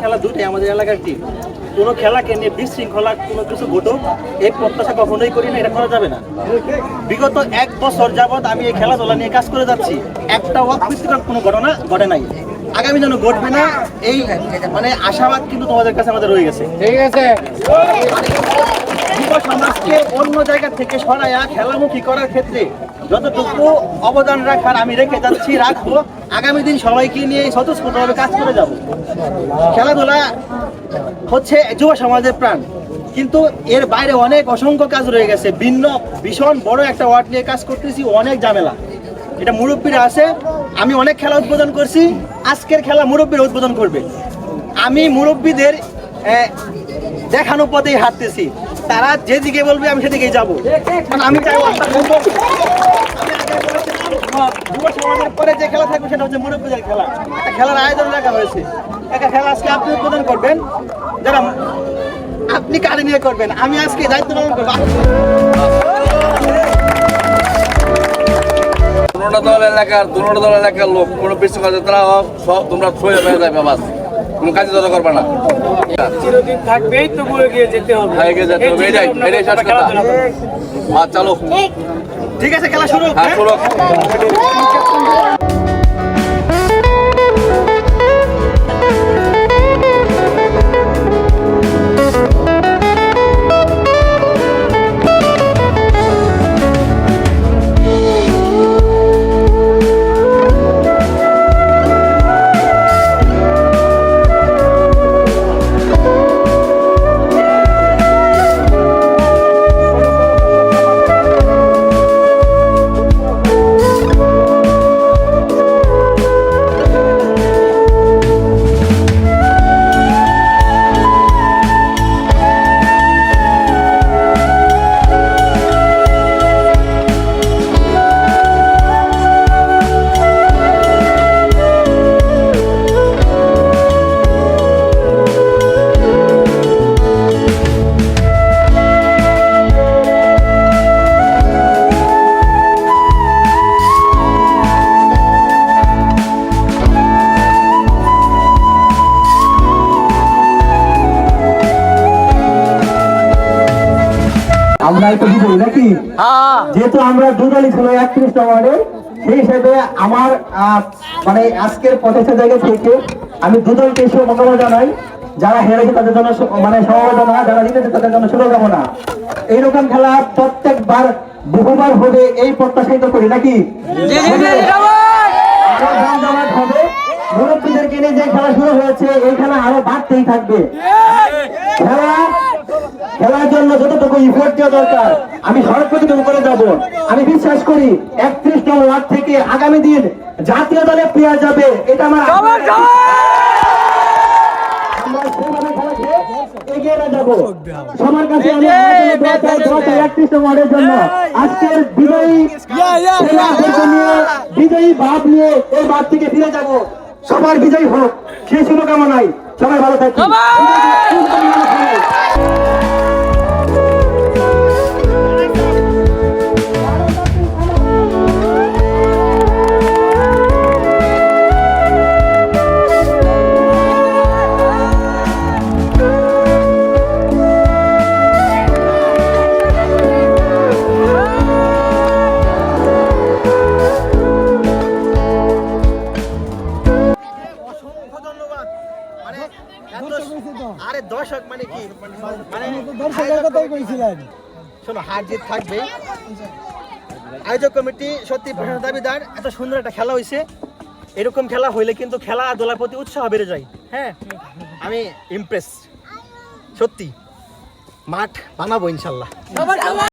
খেলা দুটাই আমাদের এলাকার টিম কোনো খেলাকে নিয়ে বিশৃঙ্খলা কোনো কিছু ঘটুক এই প্রত্যাশা কখনোই করি না এটা করা যাবে না। বিগত এক বছর যাবৎ আমি এই খেলাধুলা নিয়ে কাজ করে যাচ্ছি। একটা অপ্রীতিকর কোনো ঘটনা ঘটে নাই। আগামী যেন ঘটবে না এই মানে আশাবাদ কিন্তু তোমাদের কাছে আমাদের রয়ে গেছে। ঠিক আছে। যুব সমাজকে অন্য জায়গা থেকে সরাইয়া খেলামুখী করার ক্ষেত্রে যতটুকু অবদান রাখার আমি রেখে যাচ্ছি রাখব। আগামী দিন সবাইকে নিয়ে স্বতঃস্ফূর্তভাবে কাজ করে যাব। খেলাধুলা হচ্ছে যুব সমাজের প্রাণ। কিন্তু এর বাইরে অনেক অসংখ্য কাজ রয়ে গেছে। ভিন্ন, ভীষণ বড় একটা ওয়ার্ড নিয়ে কাজ করতেছি, অনেক ঝামেলা। এটা মুরব্বীরা আছে, আমি অনেক খেলা উদ্বোধন করছি, আজকের খেলা মুরব্বীরা উদ্বোধন করবে। আমি মুরব্বীদের দেখানো পথেই হাঁটতেছি। তারা যেদিকে বলবে আমি সেদিকেই যাব। সুন্দর- আমি যে খেলা আজকে আপনি উদ্বোধন করবেন আপনি নিয়ে করবেন, আমি আজকে দায়িত্ব পালন করব। দল এলাকার দল এলাকার লোক কোনো সব তোমরা ছয়ে যাবে কাজে জড়ো করবে না। চিরদিন থাকবেই তো বলে গিয়ে যেতে হবে। হয়ে গিয়ে যেতে হবে, এই এটাই- এটাই শেষ কথা। আর চালো। ঠিক আছে খেলা শুরু হ্যাঁ হ্যাঁ? শুরু আমরা একটু বুঝি নাকি? যেহেতু আমরা দুদলই ছিল একত্রিশটা ওয়ার্ডে সেই হিসেবে আমার মানে আজকের প্রচেষ্টা জায়গা থেকে আমি দুদলকে শুভকামনা জানাই যারা হেরেছে তাদের জন্য মানে সমবেদনা যারা জিতেছে তাদের জন্য শুভকামনা এইরকম খেলা প্রত্যেকবার বহুবার হবে এই প্রত্যাশিত করি নাকি? হবে। মুরব্বীদেরকে নিয়ে যে খেলা শুরু হয়েছে এই খেলা আরও বাড়তেই থাকবে। খেলা খেলার জন্য যতটুকু ইফোর্ট দেওয়া দরকার আমি সর্বপ্রথম করে যাব। আমি বিশ্বাস করি একত্রিশ নং ওয়ার্ড থেকে আগামী দিন জাতীয় দলে প্লেয়ার যাবে এটা আমার। সবার কাছে আমি আলোচনা দোয়া চাই, দোয়া চাই 31 নং ওয়ার্ডের জন্য। আজকের বিজয়ী খেলোয়াড়দেরকে নিয়ে বিজয়ী ভাব নিয়ে এই মাঠ থেকে ফিরে যাব। সবার বিজয়ী হোক সেই শুভকামনাই সবাই ভালো থাকুন। দর্শক মানে কি? মানে শোনো হার জিত থাকবে। আয়োজক কমিটি সত্যি প্রশংসা দাবিদার এত সুন্দর একটা খেলা হয়েছে এরকম খেলা হইলে কিন্তু খেলা দোলার প্রতি উৎসাহ বেড়ে যায়। হ্যাঁ আমি ইমপ্রেস সত্যি মাঠ বানাবো ইনশাল্লাহ।